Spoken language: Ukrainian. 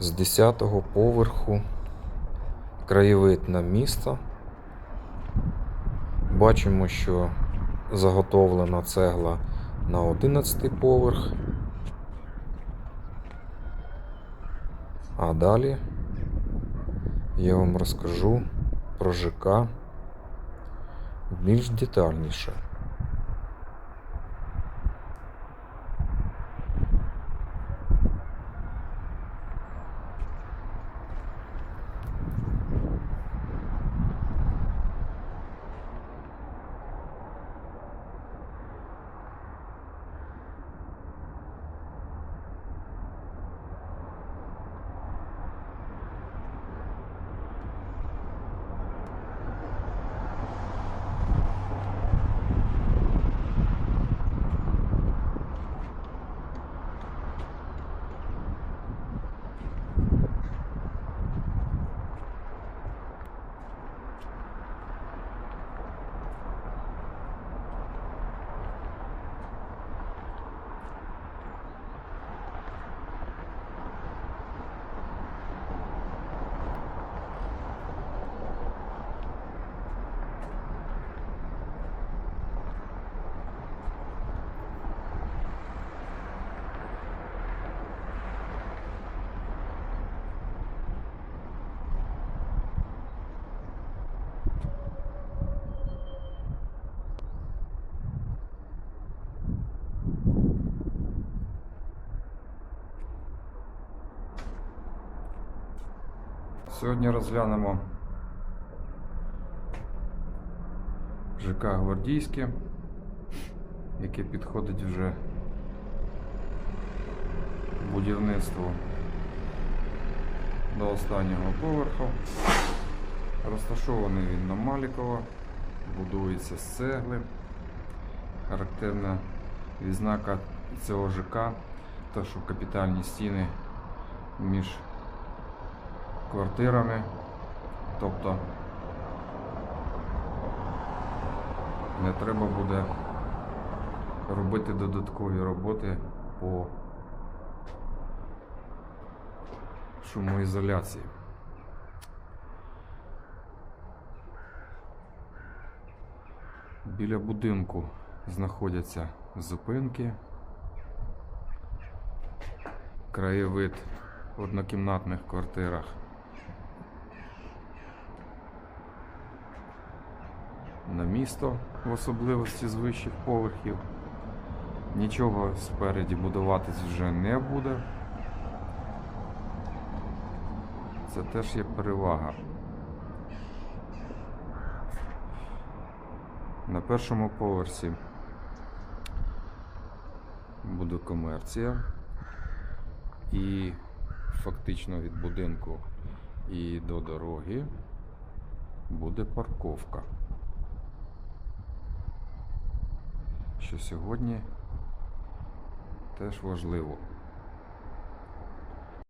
з 10-го поверху краєвид на місто. Бачимо, що заготовлена цегла на 11 поверх. А далі я вам розкажу про ЖК більш детальніше. Сьогодні розглянемо ЖК Гвардійське, яке підходить вже будівництву до останнього поверху. Розташований він на Малікова, будується з цегли. Характерна відзнака цього ЖК, те, що капітальні стіни між квартирами. Тобто не треба буде робити додаткові роботи по шумоізоляції. Біля будинку знаходяться зупинки, краєвид в однокімнатних квартирах. На місто в особливості з вищих поверхів. Нічого спереді будуватись вже не буде. Це теж є перевага. На першому поверсі буде комерція і фактично від будинку і до дороги буде парковка. Що сьогодні теж важливо.